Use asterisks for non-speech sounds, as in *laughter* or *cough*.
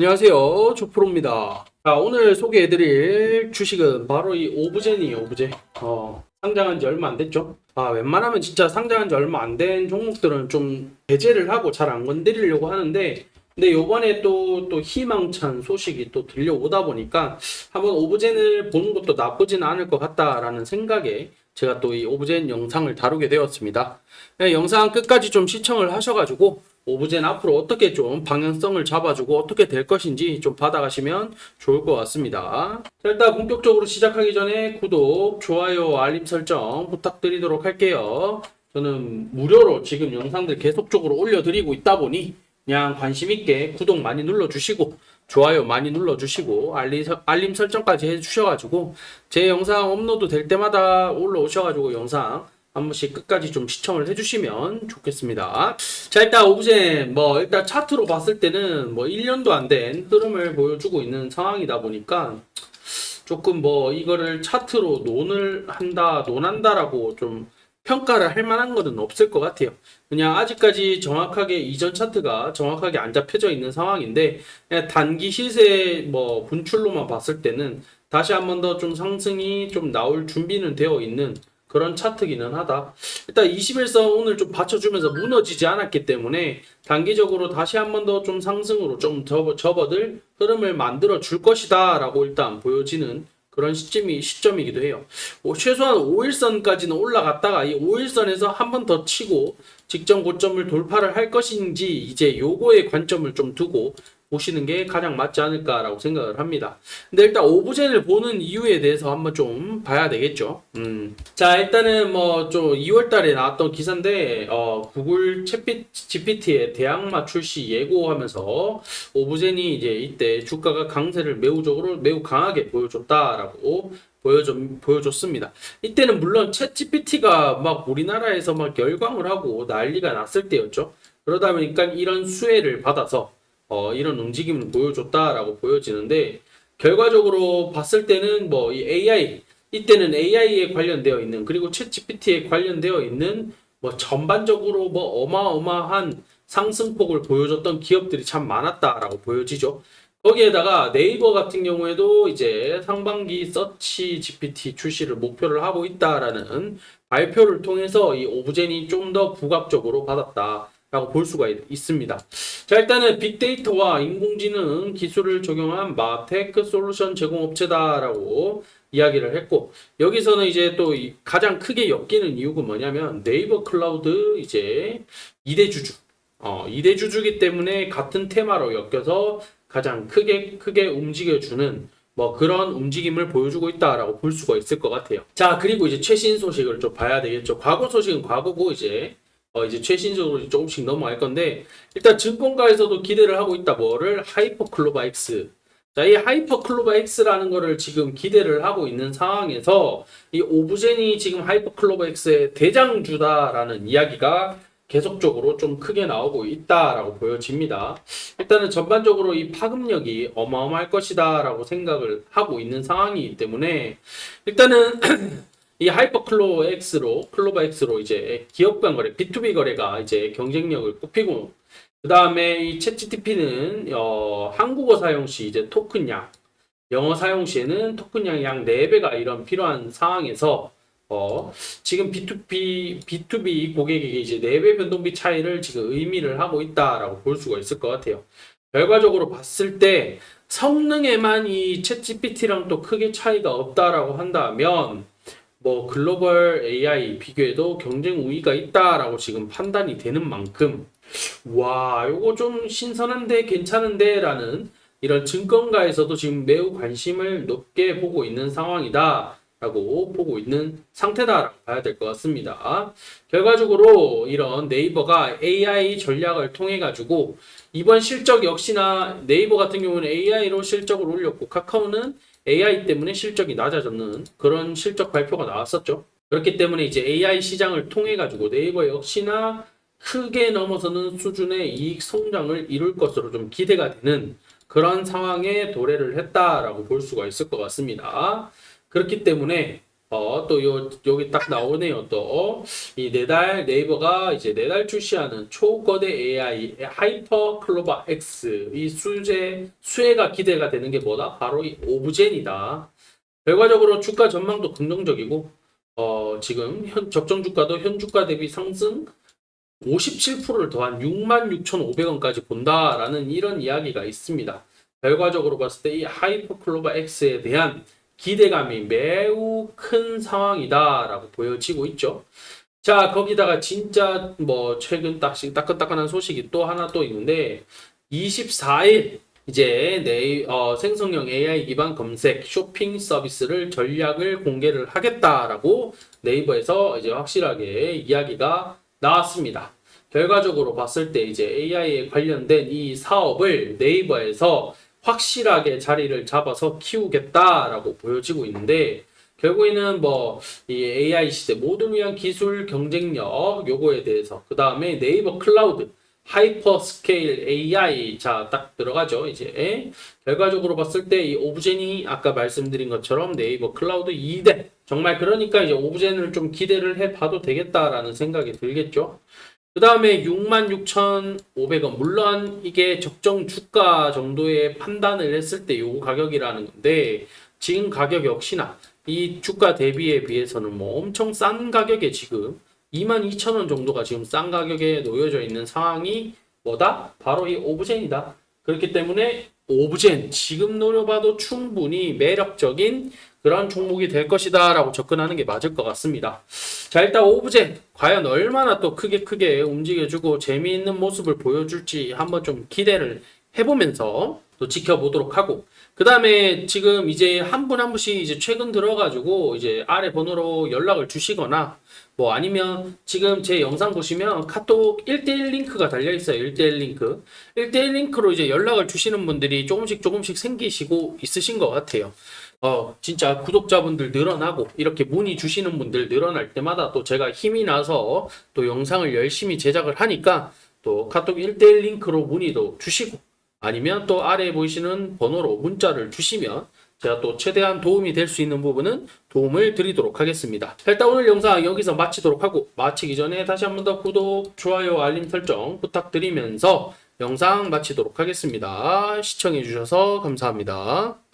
안녕하세요. 조프로입니다. 자, 오늘 소개해드릴 주식은 바로 이 오브젠이에요, 오브제. 어, 상장한 지 얼마 안 됐죠? 아, 웬만하면 진짜 상장한 지 얼마 안 된 종목들은 좀 배제를 하고 잘 안 건드리려고 하는데, 근데 요번에 또, 또 희망찬 소식이 또 들려오다 보니까 한번 오브젠을 보는 것도 나쁘진 않을 것 같다라는 생각에 제가 또 이 오브젠 영상을 다루게 되었습니다. 네, 영상 끝까지 좀 시청을 하셔가지고 오브젠 앞으로 어떻게 좀 방향성을 잡아주고 어떻게 될 것인지 좀 받아가시면 좋을 것 같습니다. 자, 일단 본격적으로 시작하기 전에 구독, 좋아요, 알림 설정 부탁드리도록 할게요. 저는 무료로 지금 영상들 계속적으로 올려드리고 있다 보니 그냥 관심 있게 구독 많이 눌러주시고 좋아요 많이 눌러주시고 알림, 설- 알림 설정까지 해주셔가지고 제 영상 업로드 될 때마다 올라오셔가지고 영상 한 번씩 끝까지 좀 시청을 해주시면 좋겠습니다. 자, 일단 오브젠, 뭐, 일단 차트로 봤을 때는 뭐 1년도 안 된 흐름을 보여주고 있는 상황이다 보니까 조금 뭐 이거를 차트로 논을 한다, 논한다라고 좀 평가를 할 만한 것은 없을 것 같아요. 그냥 아직까지 정확하게 이전 차트가 정확하게 안 잡혀져 있는 상황인데 단기 시세 뭐 분출로만 봤을 때는 다시 한 번 더 좀 상승이 좀 나올 준비는 되어 있는 그런 차트기는 하다. 일단 21선 오늘 좀 받쳐주면서 무너지지 않았기 때문에 단기적으로 다시 한 번 더 좀 상승으로 좀 접어, 접어들 흐름을 만들어 줄 것이다 라고 일단 보여지는 그런 시점이, 시점이기도 해요. 오, 최소한 5일선까지는 올라갔다가 이 5일선에서 한 번 더 치고 직전 고점을 돌파를 할 것인지 이제 요거에 관점을 좀 두고 보시는 게 가장 맞지 않을까라고 생각을 합니다. 근데 일단 오브젠을 보는 이유에 대해서 한번 좀 봐야 되겠죠. 음. 자, 일단은 뭐 좀 2월 달에 나왔던 기사인데 어, 구글 챗 GPT의 대항마 출시 예고하면서 오브젠이 이제 이때 주가가 강세를 매우적으로 매우 강하게 보여줬다라고 보여줬, 보여줬습니다. 이때는 물론 챗 GPT가 막 우리나라에서 막 열광을 하고 난리가 났을 때였죠. 그러다 보니까 이런 수혜를 받아서 어, 이런 움직임을 보여줬다라고 보여지는데 결과적으로 봤을 때는 뭐 이 AI 이때는 AI에 관련되어 있는 그리고 챗 GPT에 관련되어 있는 뭐 전반적으로 뭐 어마어마한 상승폭을 보여줬던 기업들이 참 많았다라고 보여지죠. 거기에다가 네이버 같은 경우에도 이제 상반기 서치 GPT 출시를 목표를 하고 있다라는 발표를 통해서 이 오브젠이 좀 더 부각적으로 받았다 라고 볼 수가 있, 있습니다. 자, 일단은 빅데이터와 인공지능 기술을 적용한 마테크 솔루션 제공업체다라고 이야기를 했고, 여기서는 이제 또이 가장 크게 엮이는 이유가 뭐냐면 네이버 클라우드 이제 2대 주주, 어, 2대 주주기 때문에 같은 테마로 엮여서 가장 크게 크게 움직여주는 뭐 그런 움직임을 보여주고 있다라고 볼 수가 있을 것 같아요. 자, 그리고 이제 최신 소식을 좀 봐야 되겠죠. 과거 소식은 과거고 이제 어 이제 최신적으로 조금씩 넘어갈 건데 일단 증권가에서도 기대를 하고 있다. 뭐를 하이퍼 클로바 X. 자, 이 하이퍼 클로바 X라는 거를 지금 기대를 하고 있는 상황에서 이 오브젠이 지금 하이퍼 클로바 X의 대장주다라는 이야기가 계속적으로 좀 크게 나오고 있다라고 보여집니다. 일단은 전반적으로 이 파급력이 어마어마할 것이다라고 생각을 하고 있는 상황이기 때문에 일단은 *clears throat* 이 하이퍼 클로 X로 클로바 X로 이제 기업 간 거래 B2B 거래가 이제 경쟁력을 꼽히고 그 다음에 이 챗GTP는 어, 한국어 사용 시 이제 토큰 양 영어 사용 시에는 토큰 양이 약 4배가 이런 필요한 상황에서 어, 지금 B2B, B2B 고객에게 이제 4배 변동비 차이를 지금 의미를 하고 있다라고 볼 수가 있을 것 같아요. 결과적으로 봤을 때 성능에만 이 챗GPT랑 또 크게 차이가 없다라고 한다면 뭐 글로벌 AI 비교에도 경쟁 우위가 있다라고 지금 판단이 되는 만큼 와, 요거 좀 신선한데 괜찮은데라는 이런 증권가에서도 지금 매우 관심을 높게 보고 있는 상황이다. 라고 보고 있는 상태다라고 봐야 될 것 같습니다. 결과적으로 이런 네이버가 AI 전략을 통해 가지고 이번 실적 역시나 네이버 같은 경우는 AI로 실적을 올렸고 카카오는 AI 때문에 실적이 낮아졌는 그런 실적 발표가 나왔었죠. 그렇기 때문에 이제 AI 시장을 통해 가지고 네이버 역시나 크게 넘어서는 수준의 이익 성장을 이룰 것으로 좀 기대가 되는 그런 상황에 도래를 했다라고 볼 수가 있을 것 같습니다. 그렇기 때문에 어, 또 요, 여기 딱 나오네요. 또, 이 내달 네이버가 이제 내달 출시하는 초거대 AI 하이퍼 클로바 X 이 수제, 수혜가 기대가 되는 게 뭐다? 바로 이 오브젠이다. 결과적으로 주가 전망도 긍정적이고, 어, 지금 현, 적정 주가도 현 주가 대비 상승 57%를 더한 66,500원까지 본다라는 이런 이야기가 있습니다. 결과적으로 봤을 때 이 하이퍼 클로바 X에 대한 기대감이 매우 큰 상황이다라고 보여지고 있죠. 자, 거기다가 진짜 뭐 최근 딱씩 따끈따끈한 소식이 또 하나 또 있는데 24일 이제 네, 어, 생성형 AI 기반 검색 쇼핑 서비스를 전략을 공개를 하겠다라고 네이버에서 이제 확실하게 이야기가 나왔습니다. 결과적으로 봤을 때 이제 AI에 관련된 이 사업을 네이버에서 확실하게 자리를 잡아서 키우겠다라고 보여지고 있는데 결국에는 뭐 이 AI 시대 모든 위한 기술 경쟁력 요거에 대해서 그 다음에 네이버 클라우드 하이퍼 스케일 AI 자 딱 들어가죠 이제 결과적으로 봤을 때 이 오브젠이 아까 말씀드린 것처럼 네이버 클라우드 2대 정말 그러니까 이제 오브젠을 좀 기대를 해봐도 되겠다라는 생각이 들겠죠. 그 다음에 66,500원. 물론 이게 적정 주가 정도의 판단을 했을 때 요 가격이라는 건데, 지금 가격 역시나 이 주가 대비에 비해서는 뭐 엄청 싼 가격에 지금 22,000원 정도가 지금 싼 가격에 놓여져 있는 상황이 뭐다? 바로 이 오브젠이다. 그렇기 때문에 오브젠 지금 노려봐도 충분히 매력적인 그런 종목이 될 것이다 라고 접근하는 게 맞을 것 같습니다. 자 일단 오브젠 과연 얼마나 또 크게 크게 움직여주고 재미있는 모습을 보여줄지 한번 좀 기대를 해보면서 또 지켜보도록 하고 그 다음에 지금 이제 한 분 한 분씩 이제 최근 들어가지고 이제 아래 번호로 연락을 주시거나 뭐 아니면 지금 제 영상 보시면 카톡 1대1 링크가 달려 있어요. 1대1 링크. 1대1 링크로 이제 연락을 주시는 분들이 조금씩 조금씩 생기시고 있으신 것 같아요. 어, 진짜 구독자분들 늘어나고 이렇게 문의 주시는 분들 늘어날 때마다 또 제가 힘이 나서 또 영상을 열심히 제작을 하니까 또 카톡 1대1 링크로 문의도 주시고 아니면 또 아래에 보이시는 번호로 문자를 주시면 제가 또 최대한 도움이 될 수 있는 부분은 도움을 드리도록 하겠습니다. 자, 일단 오늘 영상 여기서 마치도록 하고 마치기 전에 다시 한 번 더 구독, 좋아요, 알림 설정 부탁드리면서 영상 마치도록 하겠습니다. 시청해 주셔서 감사합니다.